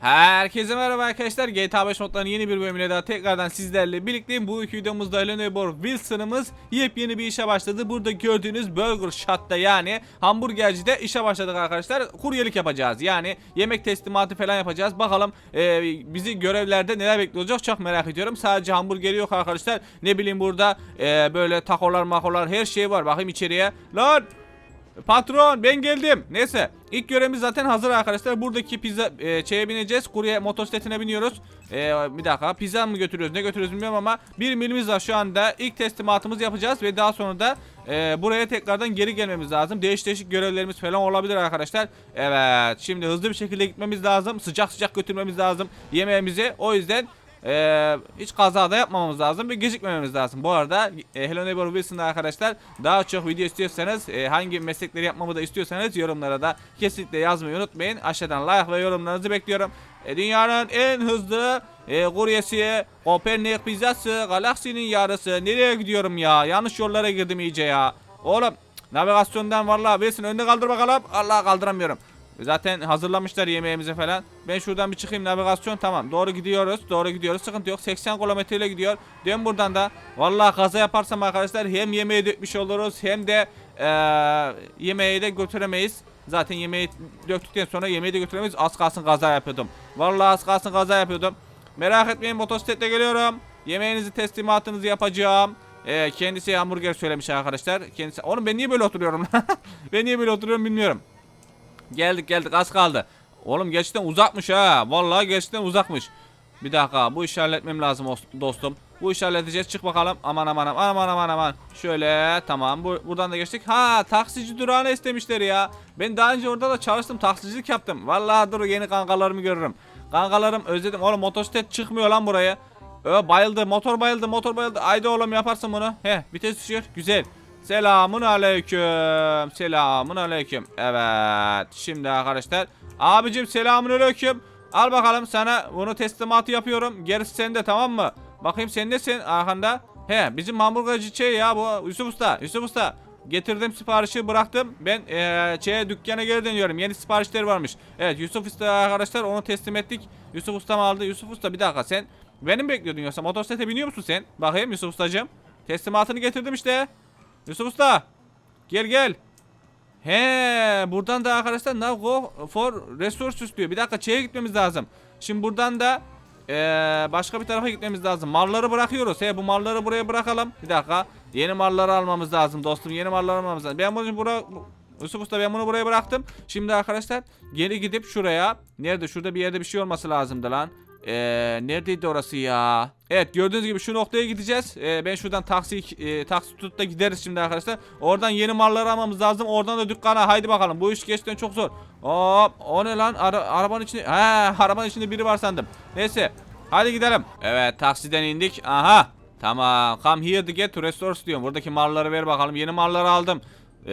Herkese merhaba arkadaşlar. GTA 5 modlarının yeni bir bölümüne daha tekrardan sizlerle birlikteyim. Bu iki videomuzda Lenobor Wilson'ımız yepyeni bir işe başladı. Burada gördüğünüz Burger Shot'ta yani hamburgercide işe başladık arkadaşlar. Kuryelik yapacağız. Yani yemek teslimatı falan yapacağız. Bakalım e, bizi görevlerde neler bekliyor çok merak ediyorum. Sadece hamburgeri yok arkadaşlar. Ne bileyim burada e, böyle takolar makolar her şey var. Bakayım içeriye. Lan Patron ben geldim. Neyse ilk görevimiz zaten hazır arkadaşlar. Buradaki pizza e, şeye bineceğiz. Kurye motosikletine biniyoruz. E, bir dakika pizza mı götürüyoruz ne götürüyoruz bilmiyorum ama bir milimiz var şu anda. İlk teslimatımızı yapacağız ve daha sonra da e, buraya tekrardan geri gelmemiz lazım. Değişik değişik görevlerimiz falan olabilir arkadaşlar. Evet şimdi hızlı bir şekilde gitmemiz lazım. Sıcak sıcak götürmemiz lazım yemeğimizi. O yüzden ee, hiç kaza da yapmamamız lazım ve gecikmememiz lazım. Bu arada e, Hello Neighbor Wilson'da arkadaşlar daha çok video istiyorsanız e, hangi meslekleri yapmamı da istiyorsanız yorumlara da kesinlikle yazmayı unutmayın. Aşağıdan like ve yorumlarınızı bekliyorum. E, dünyanın en hızlı e, kuryesi Kopernik pizzası galaksinin yarısı. Nereye gidiyorum ya? Yanlış yollara girdim iyice ya. Oğlum navigasyondan vallahi Wilson önüne kaldır bakalım. Allah kaldıramıyorum. Zaten hazırlamışlar yemeğimizi falan. Ben şuradan bir çıkayım navigasyon tamam. Doğru gidiyoruz. Doğru gidiyoruz. Sıkıntı yok. 80 kilometre ile gidiyor. Dön buradan da. Vallahi kaza yaparsam arkadaşlar hem yemeği dökmüş oluruz hem de eee yemeği de götüremeyiz. Zaten yemeği döktükten sonra yemeği de götüremeyiz. Az kalsın kaza yapıyordum. Vallahi az kalsın kaza yapıyordum. Merak etmeyin motosikletle geliyorum. Yemeğinizi teslimatınızı yapacağım. Ee, kendisi hamburger söylemiş arkadaşlar. Kendisi. Oğlum ben niye böyle oturuyorum? ben niye böyle oturuyorum bilmiyorum. Geldik geldik az kaldı. Oğlum gerçekten uzakmış ha. Vallahi gerçekten uzakmış. Bir dakika bu işi halletmem lazım os- dostum. Bu işi halledeceğiz. Çık bakalım. Aman aman aman aman aman aman. Şöyle tamam. Bu, buradan da geçtik. Ha taksici durağını istemişler ya. Ben daha önce orada da çalıştım. Taksicilik yaptım. Vallahi dur yeni kankalarımı görürüm. Kankalarım özledim. Oğlum motosiklet çıkmıyor lan buraya. Ö, bayıldı. Motor bayıldı. Motor bayıldı. Haydi oğlum yaparsın bunu. He vites düşüyor. Güzel. Selamun aleyküm. Selamun aleyküm. Evet. Şimdi arkadaşlar. Abicim selamun aleyküm. Al bakalım sana bunu teslimatı yapıyorum. Gerisi sende tamam mı? Bakayım sen nesin arkanda? He bizim hamburgerci şey ya bu Yusuf Usta. Yusuf Usta. Getirdim siparişi bıraktım. Ben eee şeye dükkana geri dönüyorum. Yeni siparişler varmış. Evet Yusuf Usta arkadaşlar onu teslim ettik. Yusuf Usta mı aldı? Yusuf Usta bir dakika sen beni mi bekliyordun yoksa motosiklete biniyor musun sen? Bakayım Yusuf Ustacığım. Teslimatını getirdim işte. Yusuf Usta. Gel gel. He, buradan da arkadaşlar now go for resources diyor. Bir dakika şeye gitmemiz lazım. Şimdi buradan da eee, başka bir tarafa gitmemiz lazım. Malları bırakıyoruz. He, bu malları buraya bırakalım. Bir dakika. Yeni malları almamız lazım dostum. Yeni malları almamız lazım. Ben bunu buraya Yusuf Usta ben bunu buraya bıraktım. Şimdi arkadaşlar geri gidip şuraya. Nerede? Şurada bir yerde bir şey olması lazımdı lan. Ee, neredeydi orası ya? Evet gördüğünüz gibi şu noktaya gideceğiz. Ee, ben şuradan taksi e, taksi tutup da gideriz şimdi arkadaşlar. Oradan yeni malları almamız lazım. Oradan da dükkana. Haydi bakalım. Bu iş gerçekten çok zor. Hop o ne lan? Ara, arabanın içinde. He arabanın içinde biri var sandım. Neyse. Hadi gidelim. Evet taksiden indik. Aha. Tamam. Come here to get to restores diyorum. Buradaki malları ver bakalım. Yeni malları aldım. Ee,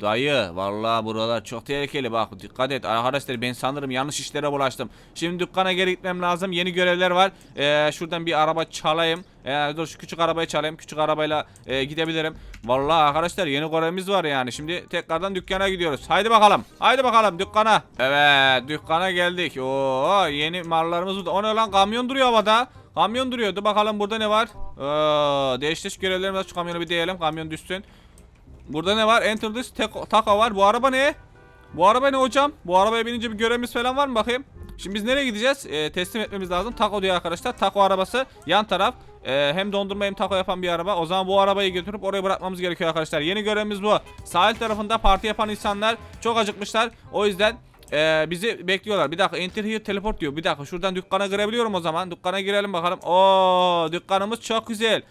dayı vallahi buralar çok tehlikeli bak dikkat et arkadaşlar ben sanırım yanlış işlere bulaştım. Şimdi dükkana geri gitmem lazım yeni görevler var. Ee, şuradan bir araba çalayım. Ee, dur şu küçük arabayı çalayım küçük arabayla e, gidebilirim. Vallahi arkadaşlar yeni görevimiz var yani şimdi tekrardan dükkana gidiyoruz. Haydi bakalım haydi bakalım dükkana. Evet dükkana geldik. Oo yeni mallarımız burada. O ne lan kamyon duruyor havada. Kamyon duruyordu bakalım burada ne var. Ee, değişik görevlerimiz var şu kamyonu bir diyelim kamyon düşsün. Burada ne var? Enter this taco var. Bu araba ne? Bu araba ne hocam? Bu arabaya binince bir görevimiz falan var mı bakayım? Şimdi biz nereye gideceğiz? Ee, teslim etmemiz lazım. Taco diyor arkadaşlar. Taco arabası yan taraf. Ee, hem dondurma hem taco yapan bir araba. O zaman bu arabayı götürüp oraya bırakmamız gerekiyor arkadaşlar. Yeni görevimiz bu. Sahil tarafında parti yapan insanlar çok acıkmışlar. O yüzden ee, bizi bekliyorlar. Bir dakika enter here teleport diyor. Bir dakika şuradan dükkana girebiliyorum o zaman. Dükkana girelim bakalım. Oo dükkanımız çok güzel.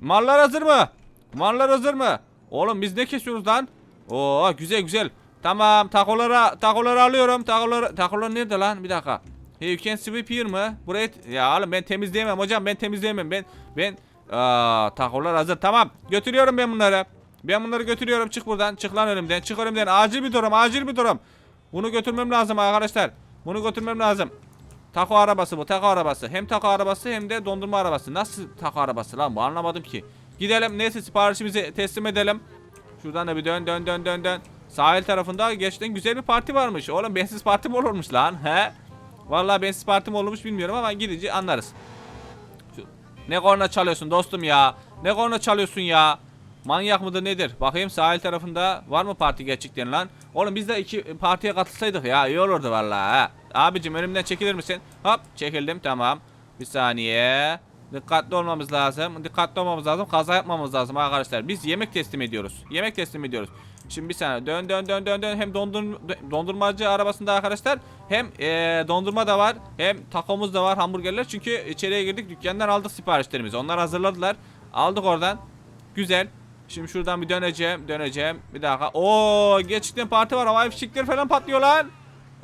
Mallar hazır mı? Mallar hazır mı? Oğlum biz ne kesiyoruz lan? Oo güzel güzel. Tamam takolara takoları alıyorum. Takoları takolar nerede lan? Bir dakika. Hey, you can sweep here mı? Burayı ya oğlum ben temizleyemem hocam ben temizleyemem. Ben ben Aa, takolar hazır. Tamam. Götürüyorum ben bunları. Ben bunları götürüyorum. Çık buradan. Çık lan önümden. Çık önümden. Acil bir durum. Acil bir durum. Bunu götürmem lazım arkadaşlar. Bunu götürmem lazım. Taco arabası bu. Taco arabası. Hem taco arabası hem de dondurma arabası. Nasıl taco arabası lan bu? Anlamadım ki. Gidelim. Neyse siparişimizi teslim edelim. Şuradan da bir dön dön dön dön dön. Sahil tarafında gerçekten güzel bir parti varmış. Oğlum bensiz parti mi olurmuş lan? He? Vallahi ben Spartım olmuş bilmiyorum ama gidince anlarız. Şu- Ne korna çalıyorsun dostum ya? Ne korna çalıyorsun ya? Manyak mıdır nedir? Bakayım sahil tarafında var mı parti gerçekten lan? Oğlum biz de iki partiye katılsaydık ya iyi olurdu vallahi ha. Abicim önümden çekilir misin? Hop çekildim tamam. Bir saniye. Dikkatli olmamız lazım. Dikkatli olmamız lazım. Kaza yapmamız lazım arkadaşlar. Biz yemek teslim ediyoruz. Yemek teslim ediyoruz. Şimdi bir saniye. Dön dön dön dön dön. Hem dondur, dondurmacı arabasında arkadaşlar hem eee, dondurma da var hem takomuz da var hamburgerler. Çünkü içeriye girdik dükkandan aldık siparişlerimizi. Onlar hazırladılar. Aldık oradan. Güzel. Şimdi şuradan bir döneceğim döneceğim. Bir dakika. Oo gerçekten parti var. Havai fişekler falan patlıyor lan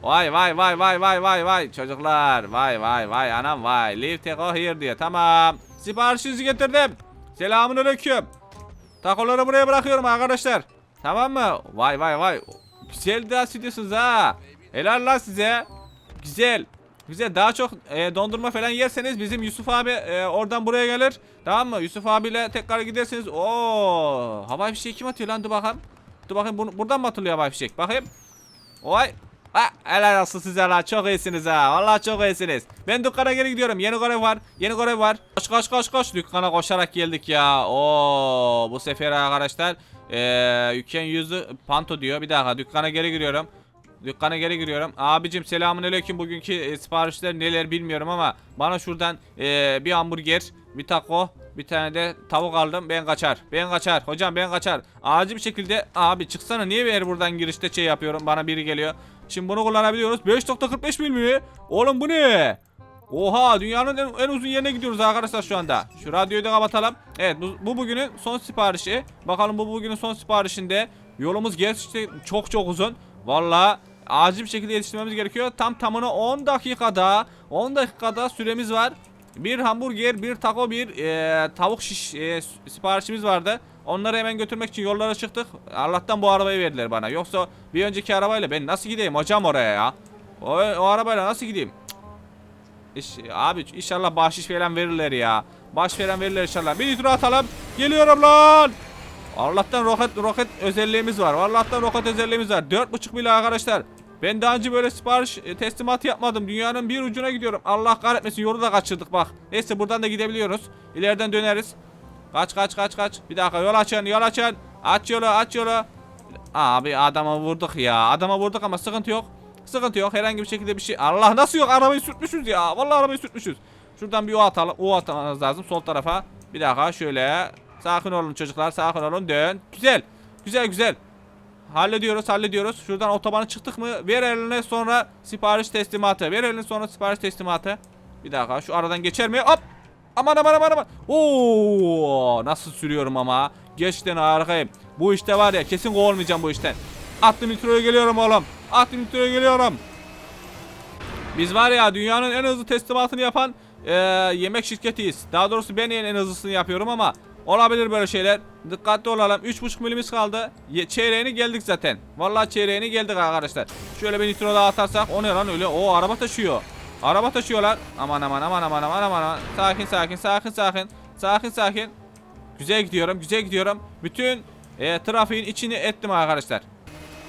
Vay vay vay vay vay vay vay çocuklar vay vay vay anam vay leave a here diye tamam siparişinizi getirdim selamun aleyküm Takoları buraya bırakıyorum arkadaşlar. Tamam mı? Vay vay vay. Güzel dans ediyorsunuz ha. Helal lan size. Güzel. Güzel daha çok e, dondurma falan yerseniz bizim Yusuf abi e, oradan buraya gelir. Tamam mı? Yusuf abiyle tekrar gidersiniz. Oo! Havai fişek kim atıyor lan? Dur bakalım. Dur bakayım bu- buradan mı atılıyor havai fişek? Bakayım. Vay. Ha, helal olsun size lan çok iyisiniz ha. Vallahi çok iyisiniz. Ben dükkana geri gidiyorum. Yeni görev var. Yeni görev var. Koş koş koş koş. Dükkana koşarak geldik ya. Oo bu sefer arkadaşlar ee, Yüken yüzü panto diyor. Bir dakika dükkana geri giriyorum. Dükkana geri giriyorum. Abicim selamünaleyküm. Bugünkü e, siparişler neler bilmiyorum ama bana şuradan e, bir hamburger, bir taco, bir tane de tavuk aldım. Ben kaçar. Ben kaçar. Hocam ben kaçar. Acil bir şekilde abi çıksana niye ben buradan girişte şey yapıyorum? Bana biri geliyor. Şimdi bunu kullanabiliyoruz. 5.45 mil mi? Oğlum bu ne? Oha dünyanın en, en uzun yerine gidiyoruz arkadaşlar şu anda. Şu radyoyu da kapatalım. Evet bu, bu bugünün son siparişi. Bakalım bu bugünün son siparişinde. Yolumuz gerçekten çok çok uzun. Valla acil bir şekilde yetiştirmemiz gerekiyor. Tam tamına 10 dakikada 10 dakikada süremiz var. Bir hamburger, bir taco, bir e, tavuk şiş e, siparişimiz vardı. Onları hemen götürmek için yollara çıktık. Allah'tan bu arabayı verdiler bana. Yoksa bir önceki arabayla ben nasıl gideyim hocam oraya ya? O, o arabayla nasıl gideyim? İş, abi inşallah bahşiş falan verirler ya. Baş falan verirler inşallah. Bir nitro atalım. Geliyorum lan. Allah'tan roket roket özelliğimiz var. Allah'tan roket özelliğimiz var. 4.5 bile arkadaşlar. Ben daha önce böyle sipariş e, teslimatı yapmadım. Dünyanın bir ucuna gidiyorum. Allah kahretmesin yolu da kaçırdık bak. Neyse buradan da gidebiliyoruz. İleriden döneriz. Kaç kaç kaç kaç. Bir dakika yol açın yol açın. Aç yolu aç yolu. Abi adama vurduk ya. Adama vurduk ama sıkıntı yok. Sıkıntı yok. Herhangi bir şekilde bir şey. Allah nasıl yok? Arabayı sürtmüşüz ya. Vallahi arabayı sürtmüşüz. Şuradan bir o atalım. O atmanız lazım sol tarafa. Bir dakika şöyle. Sakin olun çocuklar. Sakin olun. Dön. Güzel. Güzel güzel. Hallediyoruz hallediyoruz. Şuradan otobanı çıktık mı? Ver eline sonra sipariş teslimatı. Ver eline sonra sipariş teslimatı. Bir dakika şu aradan geçer mi? Hop. Aman aman aman aman. Oo nasıl sürüyorum ama. Gerçekten harikayım. Bu işte var ya kesin kovulmayacağım bu işten. Attım nitroya geliyorum oğlum. Attım nitroya geliyorum. Biz var ya dünyanın en hızlı teslimatını yapan eee, yemek şirketiyiz. Daha doğrusu ben en, en hızlısını yapıyorum ama olabilir böyle şeyler. Dikkatli olalım. 3.5 milimiz kaldı. Ye, çeyreğini geldik zaten. Vallahi çeyreğini geldik arkadaşlar. Şöyle bir nitro daha atarsak o ne lan öyle? O araba taşıyor. Araba taşıyorlar. Aman aman aman aman aman aman. Sakin sakin sakin sakin. Sakin sakin. Güzel gidiyorum güzel gidiyorum. Bütün e, trafiğin içini ettim arkadaşlar.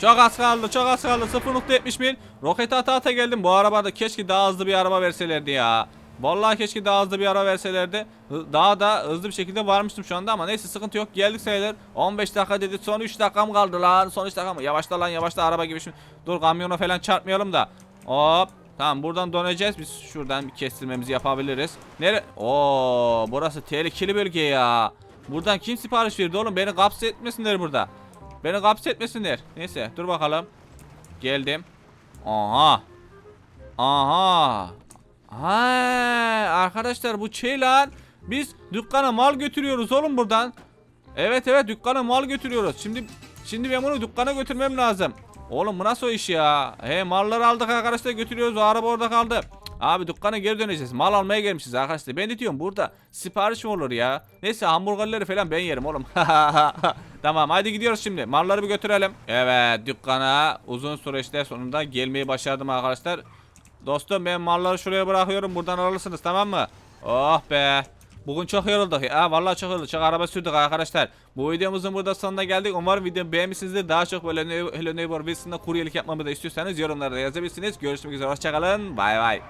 Çok az kaldı çok az kaldı 0.70 mil Roket ata ata geldim bu arabada keşke daha hızlı bir araba verselerdi ya Vallahi keşke daha hızlı bir araba verselerdi Daha da hızlı bir şekilde varmıştım şu anda ama neyse sıkıntı yok geldik sayılır 15 dakika dedi son 3 dakikam kaldı lan son 3 dakikam Yavaşla lan yavaşla araba gibi şimdi Dur kamyona falan çarpmayalım da Hop Tamam buradan döneceğiz biz şuradan bir kestirmemizi yapabiliriz Nere? Oo burası tehlikeli bölge ya Buradan kim sipariş verdi oğlum beni kapsız etmesinler burada Beni kapsız etmesinler. Neyse dur bakalım. Geldim. Aha. Aha. Ha arkadaşlar bu şey lan. Biz dükkana mal götürüyoruz oğlum buradan. Evet evet dükkana mal götürüyoruz. Şimdi şimdi ben bunu dükkana götürmem lazım. Oğlum bu nasıl o iş ya? He malları aldık arkadaşlar götürüyoruz. O araba orada kaldı. Abi dükkana geri döneceğiz. Mal almaya gelmişiz arkadaşlar. Ben de diyorum burada sipariş mi olur ya? Neyse hamburgerleri falan ben yerim oğlum. tamam hadi gidiyoruz şimdi. Malları bir götürelim. Evet dükkana uzun süreçler sonunda gelmeyi başardım arkadaşlar. Dostum ben malları şuraya bırakıyorum. Buradan alırsınız tamam mı? Oh be. Bugün çok yorulduk ya. Vallahi çok yorulduk. Çok araba sürdük arkadaşlar. Bu videomuzun burada sonuna geldik. Umarım videomu beğenmişsinizdir. Daha çok böyle Hello Neighbor Wilson'da kuryelik yapmamı da istiyorsanız yorumlarda yazabilirsiniz. Görüşmek üzere. Hoşçakalın. Bay bay.